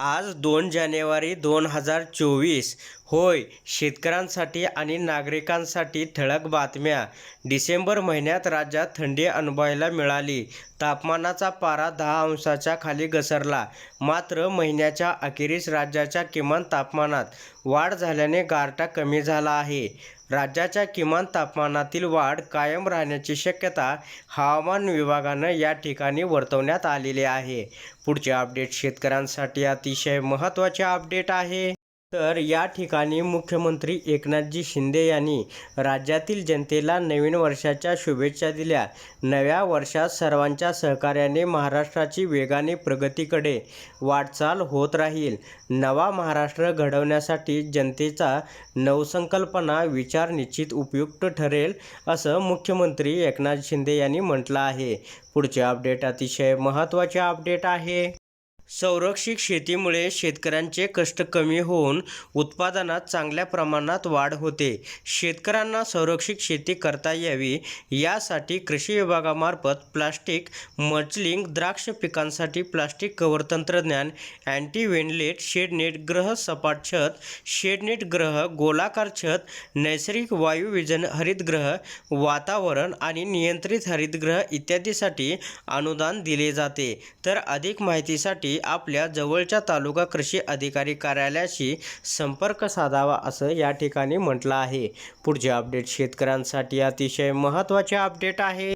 आज दोन जानेवारी दोन हजार चोवीस. होय शेतकऱ्यांसाठी आणि नागरिकांसाठी ठळक बातम्या. डिसेंबर महिन्यात राज्यात थंडी अनुभवायला मिळाली. तापमानाचा पारा दहा अंशाच्या खाली घसरला. मात्र महिन्याच्या अखेरीस राज्याच्या किमान तापमानात वाढ झाल्याने गारठा कमी झाला आहे. राज्याच्या किमान तापमानातील वाढ कायम राहण्याची शक्यता हवामान विभागानं या ठिकाणी वर्तवण्यात आलेली आहे. पुढचे अपडेट शेतकऱ्यांसाठी अतिशय महत्त्वाचे अपडेट आहे. तर या ठिकाणी मुख्यमंत्री एकनाथजी शिंदे यांनी राज्यातील जनतेला नवीन वर्षाच्या शुभेच्छा दिल्या. नव्या वर्षात सर्वांच्या सहकार्याने महाराष्ट्राची वेगाने प्रगतीकडे वाटचाल होत राहील. नवा महाराष्ट्र घडवण्यासाठी जनतेचा नवसंकल्पना विचार निश्चित उपयुक्त ठरेल असं मुख्यमंत्री एकनाथ शिंदे यांनी म्हटलं आहे. पुढचे अपडेट अतिशय महत्त्वाचे अपडेट आहे. संरक्षित शेतीमुळे शेतकऱ्यांचे कष्ट कमी होऊन उत्पादनात चांगल्या प्रमाणात वाढ होते. शेतकऱ्यांना संरक्षित शेती करता यावी यासाठी कृषी विभागामार्फत प्लास्टिक मचलिंग द्राक्ष पिकांसाठी प्लास्टिक कव्हर तंत्रज्ञान अँटी वेनलेट शेडनेट ग्रह सपाट छत शेडनेट ग्रह गोलाकार छत नैसर्गिक वायुविजन हरितग्रह वातावरण आणि नियंत्रित हरितगृह इत्यादीसाठी अनुदान दिले जाते. तर अधिक माहितीसाठी आपल्या जवळच्या तालुका कृषी अधिकारी कार्यालयाशी संपर्क साधावा असं या ठिकाणी म्हटलं आहे. पुढचे अपडेट शेतकऱ्यांसाठी अतिशय महत्त्वाचे अपडेट आहे.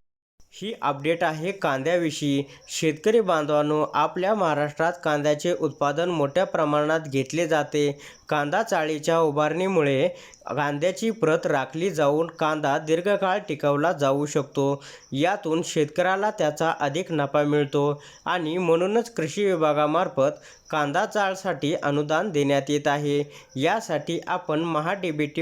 ही अपडेट आहे कांद्याविषयी. शेतकरी बांधवांनो आपल्या महाराष्ट्रात कांद्याचे उत्पादन मोठ्या प्रमाणात घेतले जाते. कांदा चाळीच्या उभारणीमुळे कांद्याची प्रत राखली जाऊन कांदा दीर्घकाळ टिकवला जाऊ शकतो. यातून शेतकऱ्याला त्याचा अधिक नफा मिळतो आणि म्हणूनच कृषी विभागामार्फत कांदा चाळसाठी अनुदान देण्यात येत आहे. यासाठी आपण Maha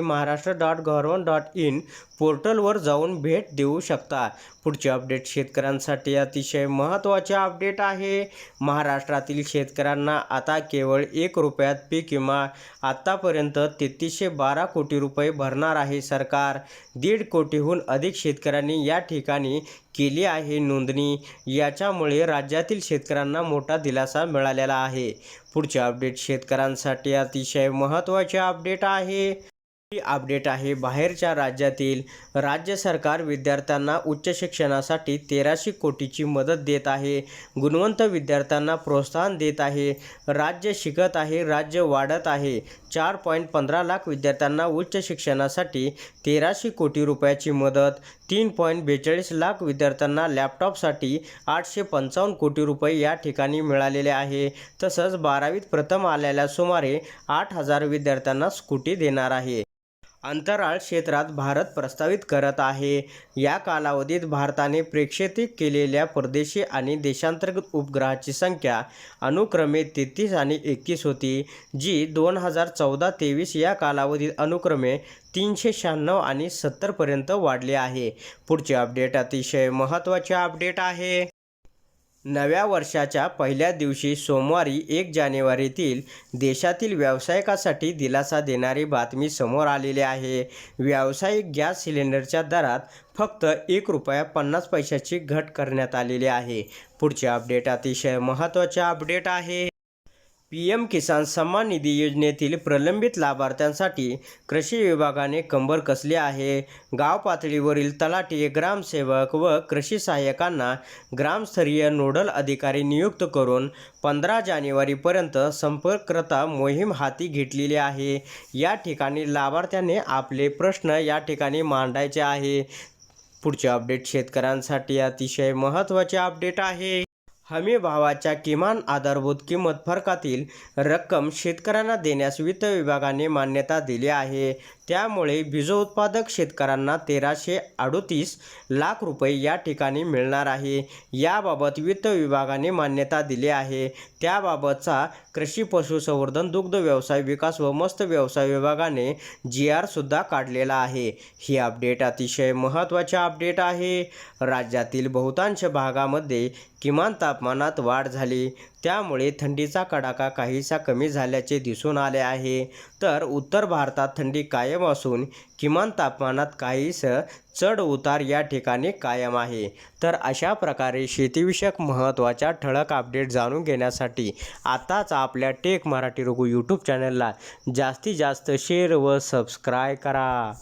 Maharashtra dot government dot in पोर्टलवर जाऊन भेट देऊ शकता. पुढचे अपडेट शेतकऱ्यांसाठी अतिशय महत्त्वाचे अपडेट आहे. महाराष्ट्रातील शेतकऱ्यांना आता केवळ एक रुपयात पीक विमा आत्तापर्यंत तेहतीसशे बारा कोटी रुपये भरणार आहे सरकार. दीड कोटीहून अधिक शेतकऱ्यांनी या ठिकाणी केली आहे नोंदणी. याच्यामुळे राज्यातील शेतकऱ्यांना मोठा दिलासा मिळालेला आहे. पुढचे अपडेट शेतकऱ्यांसाठी अतिशय महत्त्वाचे अपडेट आहे. अपडेट आहे. बाहेरच्या राज्यातील राज्य सरकार विद्यार्थ्यांना उच्च शिक्षणासाठी तेराशे कोटीची मदत देत आहे. गुणवंत विद्यार्थ्यांना प्रोत्साहन देत आहे. राज्य शिकत आहे. राज्य वाढत आहे. चार पॉईंट पंधरा लाख विद्यार्थ्यांना उच्च शिक्षणासाठी तेराशे कोटी रुपयाची मदत. तीन पॉईंट बेचाळीस लाख विद्यार्थ्यांना लॅपटॉपसाठी आठशे पंचावन्न कोटी रुपये या ठिकाणी मिळालेले आहे. तसंच बारावीत प्रथम आलेल्या सुमारे आठ हजार विद्यार्थ्यांना स्कूटी देणार आहे. अंतराळ क्षेत्रात भारत प्रस्तावित करत आहे. या कालावधीत भारताने प्रेक्षेपित केलेल्या परदेशी आणि देशांतर्गत उपग्रहाची संख्या अनुक्रमे तेहतीस आणि एकतीस होती जी दोन हजार चौदा तेवीस या कालावधीत अनुक्रमे तीनशे शहाण्णव आणि सत्तरपर्यंत वाढली आहे. पुढचे अपडेट अतिशय महत्त्वाचे अपडेट आहे. नव्या वर्षाच्या पहिल्या दिवशी सोमवारी एक जानेवारीतील देशातील व्यावसायिकासाठी दिलासा देणारी बातमी समोर आलेली आहे. व्यावसायिक गॅस सिलेंडरच्या दरात फक्त एक रुपया पन्नास पैशाची घट करण्यात आलेली आहे. पुढचे अपडेट अतिशय महत्त्वाचे अपडेट आहे. पी एम किसान सन्मान निधी योजनेतील प्रलंबित लाभार्थ्यांसाठी कृषी विभागाने कंबर कसली आहे? गाव पातळीवरील तलाठी ग्रामसेवक व कृषी सहाय्यकांना ग्रामस्तरीय नोडल अधिकारी नियुक्त करून पंधरा जानेवारीपर्यंत संपर्कता मोहीम हाती घेतलेली आहे. या ठिकाणी लाभार्थ्याने आपले प्रश्न या ठिकाणी मांडायचे आहे. पुढचे अपडेट शेतकऱ्यांसाठी अतिशय महत्त्वाचे अपडेट आहे. हमी भावाच्या किमान आधारभूत किंमत फरकातील रक्कम शेतकऱ्यांना देण्यास वित्त विभागाने मान्यता दिली आहे. त्यामुळे बीजोत्पादक शेतकऱ्यांना तेराशे अडोतीस लाख रुपये या ठिकाणी मिळणार आहे. याबाबत वित्त विभागाने मान्यता दिली आहे. त्याबाबतचा कृषी पशुसंवर्धन दुग्ध व्यवसाय विकास व मस्त व्यवसाय विभागाने जी आरसुद्धा काढलेला आहे. ही अपडेट अतिशय महत्त्वाचे अपडेट आहे. राज्यातील बहुतांश भागामध्ये किमान तापमानात वाढ झाली. त्यामुळे थंडीचा कडाका काहीसा कमी झाल्याचे दिसून आले आहे. तर उत्तर भारतात थंडी कायम असून किमान तापमानात काहीसं चढ उतार या ठिकाणी कायम आहे. तर अशा प्रकारे शेतीविषयक महत्त्वाच्या ठळक अपडेट जाणून घेण्यासाठी आताच आपल्या टेक मराठी रघु यूट्यूब चॅनलला जास्तीत जास्त शेअर व सबस्क्राय करा.